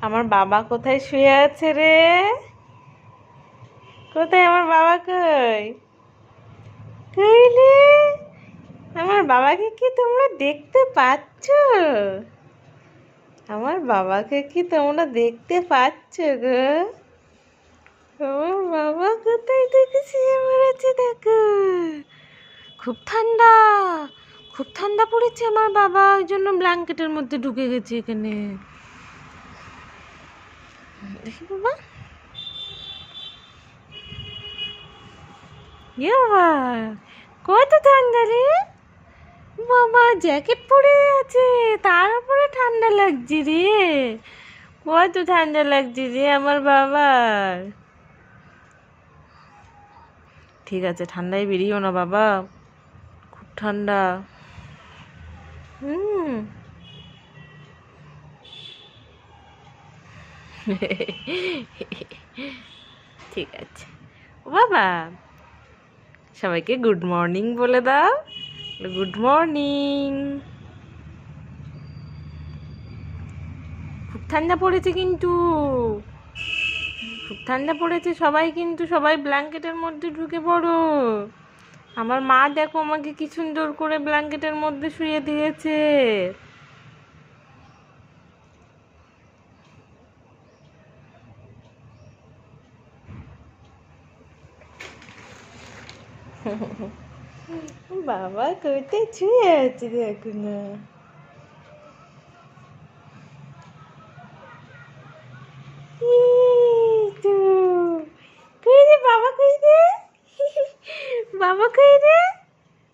আমার বাবা কোথায় শুয়ে আছে রে? কোথায়? আমার বাবা কই? কইলে আমার বাবাকে কি তোমরা দেখতে পাচ্ছ? আমার বাবাকে কি তোমরা দেখতে পাচ্ছ গো? আমার বাবা কোথায় থেকে শুয়ে পড়েছে দেখো। খুব ঠান্ডা। খুব ঠান্ডা পড়েছে আমার বাবা। ওই জন্য ব্ল্যাঙ্কেটের মধ্যে ঢুকে গেছে এখানে। দেখি বাবা। ইয়ে কত ঠান্ডা রে। বাবা, জ্যাকেট পরে আছে, তার উপরে ঠান্ডা লাগছে রে। কত ঠান্ডা লাগছে রে আমার বাবার ঠিক আছে, ঠান্ডায় বেরিয়েও না বাবা। খুব ঠান্ডা। ঠিক আছে। বাবা, সবাইকে গুড মর্নিং বলে দাও। গুড মর্নিং খুব ঠান্ডা পড়েছে কিন্তু। খুব ঠান্ডা পড়েছে সবাই কিন্তু, সবাই ব্ল্যাঙ্কেটের মধ্যে ঢুকে পড়ো। আমার মা দেখো আমাকে কি সুন্দর করে ব্ল্যাঙ্কেটের মধ্যে শুয়ে দিয়েছে। বাবা কোথায় শুয়ে আছে দেখো না। বাবা কই রে বাবা কই রে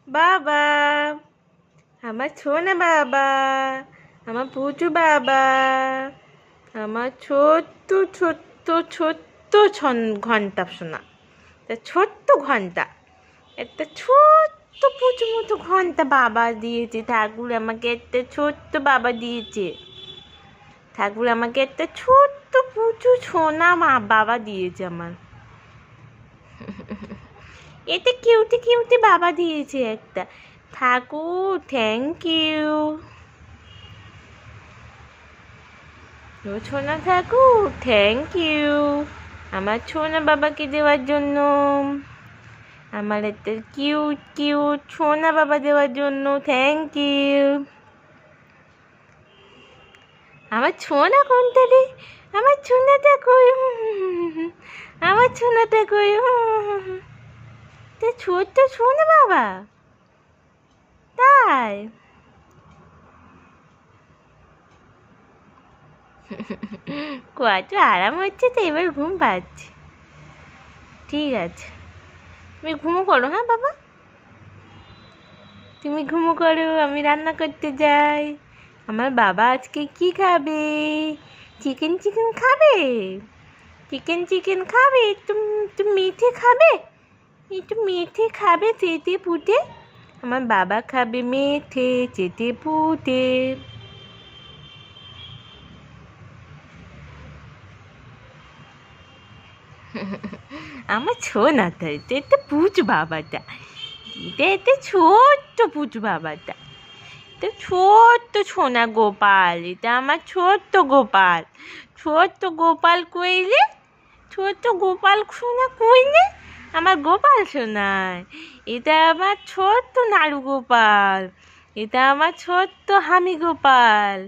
বাবা, আমার ছোনা বাবা, আমার পুচু বাবা, আমার ছোট্ট ছোট্ট ছোট্ট ঘণ্টা শোনা। তা ছোট্ট ঘণ্টা। একটা ছোট্ট পুচু মতো ঘণ্টা বাবা দিয়েছে, ঠাকুর আমাকে একটা ছোট্ট বাবা দিয়েছে। ঠাকুর আমাকে একটা ছোট্ট পুচু সোনা মা বাবা দিয়েছে আমার। এতে কিউটি কিউটি বাবা দিয়েছে একটা। ঠাকুর থ্যাংক ইউ সোনা ঠাকুর থ্যাংক ইউ আমার সোনা বাবাকে দেওয়ার জন্য। আমার একটা কিউট কিউট সোনা বাবা দেওয়ার জন্য থ্যাংক ইউ আমার ছোনা কোনটা রে? আমার ছোনাটা কই? আমার ছোনাটা কই? তা ছোট্ট ছোনা বাবা। তাই? কত আরাম হচ্ছে তো, এবার ঘুম পাচ্ছে। ঠিক আছে। তুমি ঘুমো করো হ্যাঁ বাবা? তুমি ঘুমো করো, আমি রান্না করতে যাই। আমার বাবা আজকে কি খাবে? চিকেন চিকেন খাবে? চিকেন চিকেন খাবে? একটু একটু মেথে খাবে? একটু মেথে খাবে, চেটে পুটে? আমার বাবা খাবে মেথে, চেটে পুটে। আমার ছোনাটা এটা একটা পুচ বাবাটা। এটা এতে ছোট্ট পুচ বাবাটা। এটা ছোট্ট সোনা গোপাল, এটা আমার ছোট্ট গোপাল। ছোট্ট গোপাল কইলে, ছোট্ট গোপাল সোনা কইলে আমার গোপাল সোনায়। এটা আমার ছোট্ট নাড়ু গোপাল, এটা আমার ছোট্ট হামি গোপাল,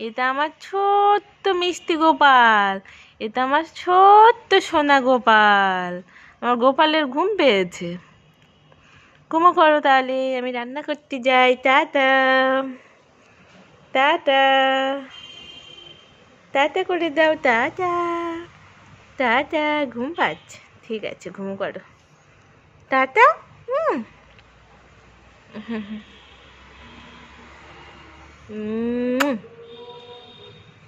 এটা আমার ছোট্ট মিষ্টি গোপাল এটা আমার ছোট্ট সোনা গোপাল। আমার গোপালের ঘুম পেয়েছে। ঘুমো করো তাহলে, আমি রান্না করতে যাই। টাটা। টাটা। টাটা করে দাও, টাটা। টাটা, ঘুম পাচ্ছে। ঠিক আছে, ঘুম করো। টাটা? হুম। হুম